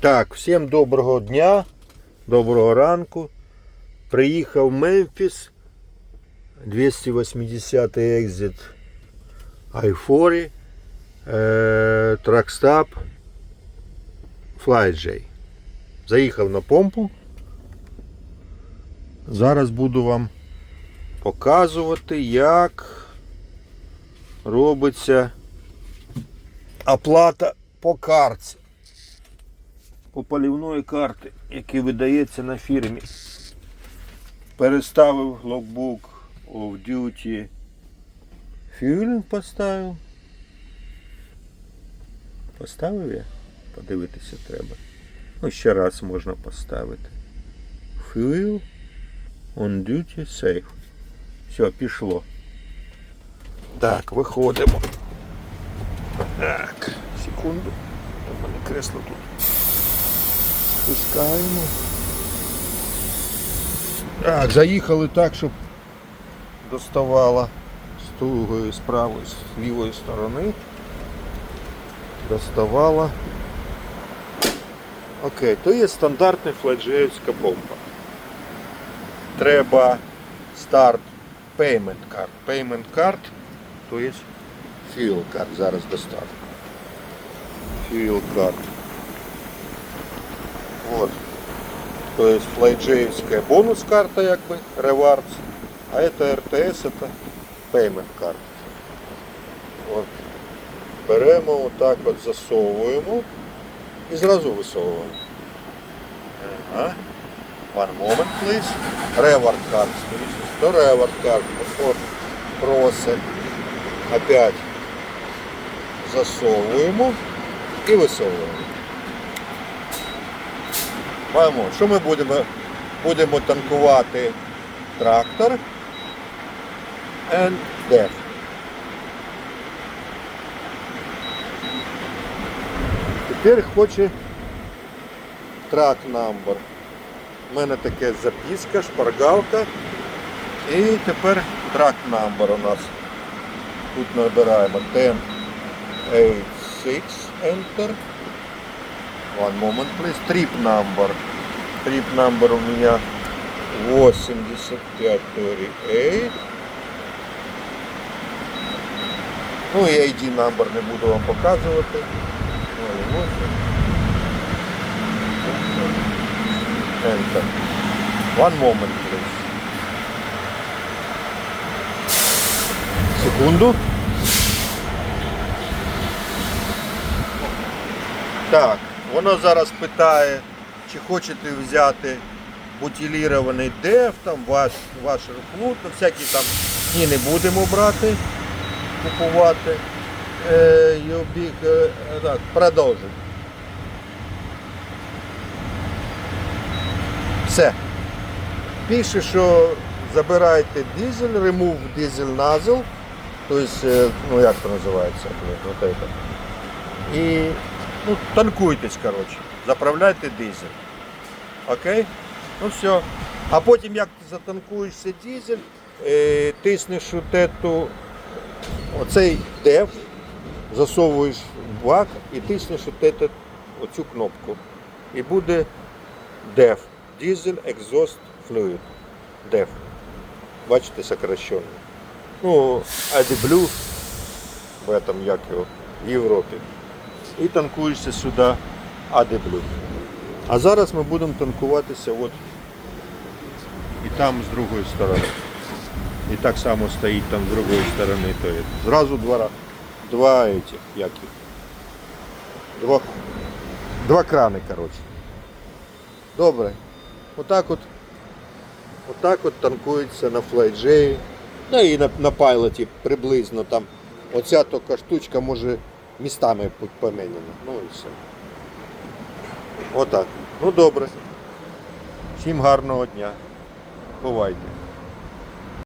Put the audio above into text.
Так, всім доброго дня, доброго ранку. Приїхав Мемфіс, 280 екзит i4, е, тракстап, FlyJ. Заїхав на помпу. Зараз буду вам показувати, як робиться оплата по картці по полівної карти, який видається на фірмі. Переставив логбук of duty fueling поставив. Поставив я? Подивитися треба. Ну, ще раз можна поставити. Fuel on duty safe. Все, пішло. Так, виходимо. Так, секунду. У мене кресло тут. Спускаємо. Так, заїхали так, щоб доставала з другої, з правої, з лівої сторони. Доставала. Окей, то є стандартна фледжеївська помпа. Треба старт payment card. Payment card, то є fuel card. Зараз доставлю. Fuel card. Вот. То есть флайджеевская бонус карта, як би, rewards, а это РТС, это payment карта. От. Беремо отак от засовуємо і зразу висовуємо. Ага. One moment, please. Reward card. То reward card. От просить. Опять засовуємо і висовуємо. Маємо, що ми будемо? Будемо танкувати трактор and DEF. Тепер хоче трак number. У мене таке записка, шпаргалка. І тепер трак number у нас. Тут набираємо 1086 enter. One moment, please. Trip number. Trip number у меня 85 Ну і ID number не буду вам показувати. 08. Enter. One moment, please. Секунду. Так, воно зараз питає, чи хочете взяти бутилірований деф, там ваш, ваш рефлут, ну всякі там ні, не будемо брати, купувати. Е, Юбік, е, так, продовжуй. Все. Пише, що забирайте дизель, diesel nozzle, тобто, ну як це називається. І ну, танкуйтесь, коротше. Заправляйте дизель. Окей? Ну все. А потім, як ти затанкуєшся дизель, е, тиснеш от эту, оцей деф, засовуєш в бак і тиснеш от этот, оцю кнопку. І буде деф. Diesel Exhaust Fluid. Деф. Бачите, сокращенно. Ну, AdBlue в этом, як його, в Європі і танкуєшся сюди AdBlue. А зараз ми будемо танкуватися от і там з другої сторони. І так само стоїть там з другої сторони. То є. Зразу два, два этих, як. Два, два крани, коротше. Добре. Отак от, отак от танкується на флайджеї. Ну і на, на пайлоті приблизно там. Оця така штучка може містами помінено. Ну і все. Отак. Ну добре. Всім гарного дня. Бувайте.